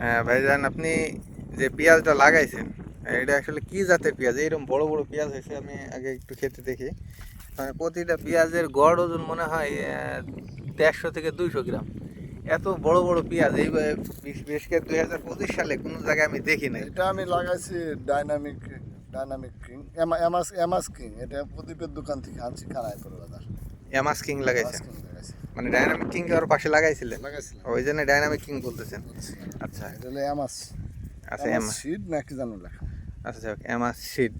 হ্যাঁ ভাইজান আপনি যে পেঁয়াজটা লাগাইছেন এটা আসলে কি জাতের পেঁয়াজ? এরকম বড় বড় পেঁয়াজ হয়েছে আমি আগে একটু খেতে দেখি। মানে প্রতিটা পেঁয়াজের গড় ওজন মনে হয় দেড়শো থেকে দুইশো গ্রাম। এত বড় বড় পেঁয়াজ এই বিশ বিশ করে দুই হাজার পঁচিশ সালে কোনো জায়গায় আমি দেখি নাই। এটা আমি লাগাইছি ডাইনামিক ডাইনামিক কিং এমাস এমাস কিং এটা প্রদীপের দোকান থেকে আনছি কানায় করে বাজার এমাস কিং লাগাইছি মানে ডাইনামিক কিং ওর পাশে লাগাইছিলেন। লাগাইছিলাম। ওই জন্য ডাইনামিক কিং বলতেছেন। আচ্ছা। এটা হলো এমাস আচ্ছা এমাস সিড নাকি জানো লেখা? আচ্ছা যাক এমাস সিড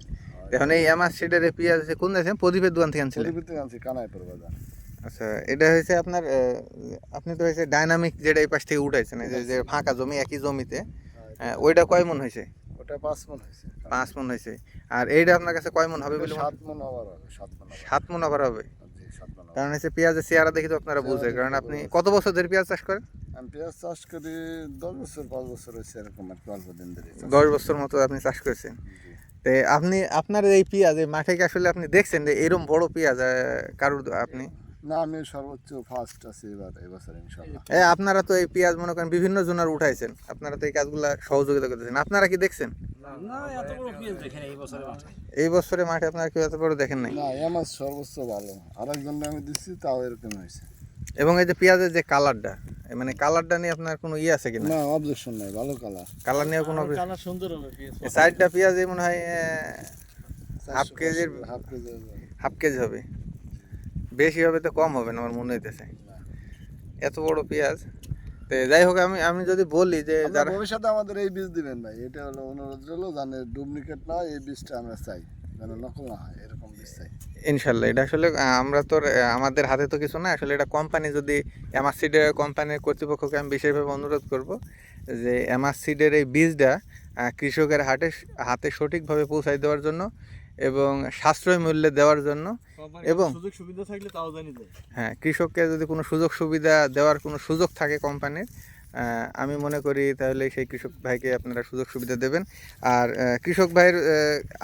এখন এই এমাস সিডের পেঁয়াজ আছে কোন দেশে? প্রদীপের দোকান থেকে আনছিলেন। প্রদীপের থেকে আনছি কানায় আচ্ছা এটা হয়েছে আপনার আপনি তো হয়েছে ডাইনামিক যেটা এই পাশ থেকে উঠাইছেন এই যে- ফাঁকা জমি একই জমিতে। আহ, ওইটা কয় মন হয়েছে? ওটা পাঁচ মন হয়েছে। পাঁচ মন হয়েছে। আর এইটা আপনার কাছে কয় মন হবে বলে সাত মন আবার হবে সাত মন সাত মন আবার হবে। কারণ হচ্ছে পেঁয়াজের চেহারা দেখি তো আপনারা বুঝে কারণ আপনি কত বছর ধরে পেঁয়াজ চাষ করেন? আমি পেঁয়াজ চাষ করি দশ বছর পাঁচ বছর হয়েছে এরকম আর কি অল্প দিন ধরে দশ বছর মতো আপনি চাষ করেছেন। তো আপনি আপনার এই পেঁয়াজ এই মাঠে কি আসলে আপনি দেখছেন যে এরকম বড় পেঁয়াজ কারুর আপনি? না আমি সর্বোচ্চ ফার্স্ট আছি এবার এবছর ইনশাল্লাহ এ আপনারা তো এই পেঁয়াজ মনে করেন বিভিন্ন জনের উঠাইছেন। আপনারা তো এই কাজগুলা সহযোগিতা করতেছেন। আপনারা কি দেখছেন? এই বছরে মাঠে। আপনারা কেউ এত বড় দেখেন নাই? না আমার সর্বোচ্চ ভালো। আর একজন আমি দিচ্ছি তাও এরকম হয়েছে। এবং এই যে পেঁয়াজের যে কালারটা মানে কালারটা নিয়ে আপনার কোনো ইয়ে আছে কিনা? না অবজেকশন নাই ভালো কালার কালার নিয়ে কোনো কালার সুন্দর হবে পেঁয়াজ। সাইডটা পেঁয়াজ মনে হয় হাফ কেজির হাফ কেজি হাফ কেজি হবে। বেশি হবে তো কম হবে না আমার মনে হইতেছে। এত বড় পেঁয়াজ? তো যাই হোক আমি আমি যদি বলি যে যারা ভবিষ্যতে আমাদের এই বীজ দিবেন ভাই। এটা হলো অনুরোধ হলো জানে ডুপ্লিকেট না এই বীজটা আমরা চাই যেন নকল না হয় এরকম বীজ চাই। ইনশাল্লাহ এটা আসলে আমরা তো আমাদের হাতে তো কিছু না আসলে এটা কোম্পানি যদি এমাসিডের কোম্পানির কর্তৃপক্ষকে আমি বিশেষভাবে অনুরোধ করব যে এমাসিডের এই বীজটা কৃষকের হাটে হাতে সঠিকভাবে পৌঁছাই দেওয়ার জন্য এবং সাশ্রয় মূল্যে দেওয়ার জন্য এবং- সুযোগ সুবিধা থাকলে তাও জানি হ্যাঁ কৃষককে যদি কোনো সুযোগ সুবিধা দেওয়ার কোনো সুযোগ থাকে কোম্পানির আমি মনে করি তাহলে সেই কৃষক ভাইকে আপনারা সুযোগ সুবিধা দেবেন। আর কৃষক ভাইয়ের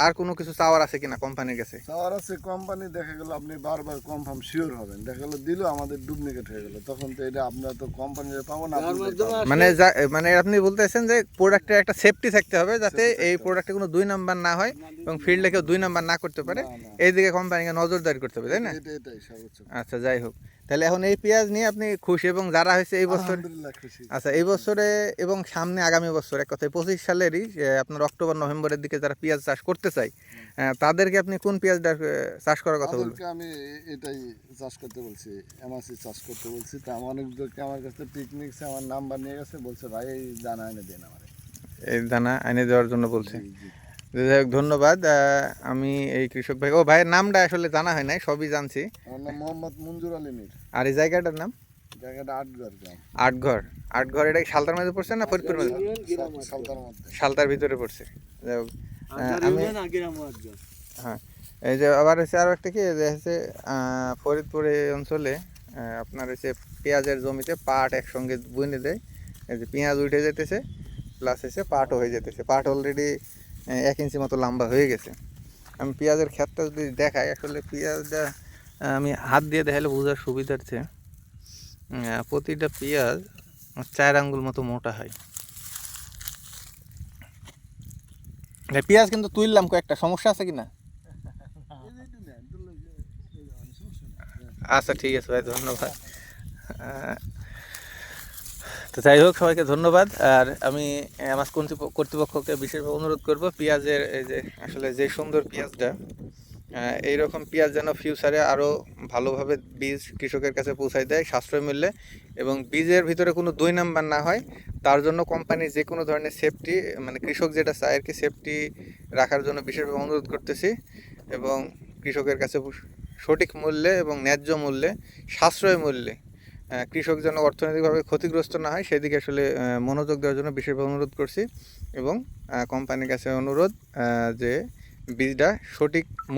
আর কোনো কিছু চাওয়ার আছে কিনা কোম্পানির কাছে? চাওয়ার আছে কোম্পানি দেখা গেল আপনি বারবার কনফার্ম শিওর হবেন। দেখা গেলো দিল আমাদের ডুপ্লিকেট হয়ে গেল। তখন তো এটা আপনারা তো কোম্পানির পাবো না মানে মানে আপনি বলতেছেন যে প্রোডাক্টের একটা সেফটি থাকতে হবে যাতে এই প্রোডাক্টে কোনো দুই নাম্বার না হয় এবং ফিল্ডে কেউ দুই নাম্বার না করতে পারে। এইদিকে কোম্পানিকে নজরদারি করতে হবে তাই না? আচ্ছা যাই হোক। তাহলে এখন এই পেঁয়াজ নিয়ে আপনি খুশি এবং যারা হয়েছে এই বছর আচ্ছা এই বছরে এবং সামনে আগামী বছর এক কথায় পঁচিশ সালেরই আপনার অক্টোবর নভেম্বরের দিকে যারা পেঁয়াজ চাষ করতে চাই তাদেরকে আপনি কোন পেঁয়াজটা চাষ করার কথা বলবেন? আমি এটাই চাষ করতে বলছি এমআসি চাষ করতে বলছি। তা অনেক লোককে আমার কাছে পিকনিক আমার নাম্বার নিয়ে গেছে বলছে ভাই এই দানা এনে দেন আমার। এই দানা এনে দেওয়ার জন্য বলছে। যাই হোক ধন্যবাদ। আমি এই কৃষক ভাই ও ভাইয়ের নামটা আসলে জানা হয় নাই সবই জানছি। মোহাম্মদ মঞ্জুর আলী মির। আর এই জায়গাটার নাম? জায়গাটা গ্রাম। আটঘর। আটঘর এটা কি সালতার মধ্যে পড়ছে না ফরিদপুর মধ্যে? সাল- সালতার ভিতরে পড়ছে। যাই হোক, আমি হ্যাঁ। এই যে আবার হচ্ছে আরও একটা কি যে হচ্ছে ফরিদপুর এই অঞ্চলে আপনার হচ্ছে পেঁয়াজের জমিতে পাট একসঙ্গে বুনে দেয়। এই যে পেঁয়াজ উঠে যেতেছে প্লাস হচ্ছে পাটও হয়ে যেতেছে। পাট অলরেডি এক ইঞ্চি মতো লম্বা হয়ে গেছে। আমি পেঁয়াজের ক্ষেতটা যদি দেখাই আসলে পেঁয়াজটা আমি হাত দিয়ে দেখালে বোঝার সুবিধার্থে প্রতিটা পেঁয়াজ চার আঙ্গুল মতো মোটা হয়। পেঁয়াজ কিন্তু তুললাম কয়েকটা সমস্যা আছে কি না আচ্ছা ঠিক আছে ভাই ধন্যবাদ। তো যাই হোক সবাইকে ধন্যবাদ। আর আমি আমার কর্তৃপ- কর্তৃপক্ষকে বিশেষভাবে অনুরোধ করব পেঁয়াজের এই যে আসলে যে সুন্দর পেঁয়াজটা আহ, এইরকম পেঁয়াজ যেন ফিউচারে আরও ভালোভাবে বীজ কৃষকের কাছে পৌঁছায় দেয় সাশ্রয় মূল্যে এবং বীজের ভিতরে কোনো দুই নাম্বার না হয় তার জন্য কোম্পানি যে কোনো ধরনের সেফটি মানে কৃষক যেটা চায় আর কি সেফটি রাখার জন্য বিশেষভাবে অনুরোধ করতেছি এবং কৃষকের কাছে সঠিক মূল্যে এবং ন্যায্য মূল্যে সাশ্রয় মূল্যে কৃষক যেন অর্থনৈতিকভাবে ক্ষতিগ্রস্ত না হয়, সেদিকে আসলে মনোযোগ দেওয়ার জন্য বিশেষভাবে অনুরোধ করছি এবং কোম্পানির কাছে অনুরোধ যে বীজটা সঠিক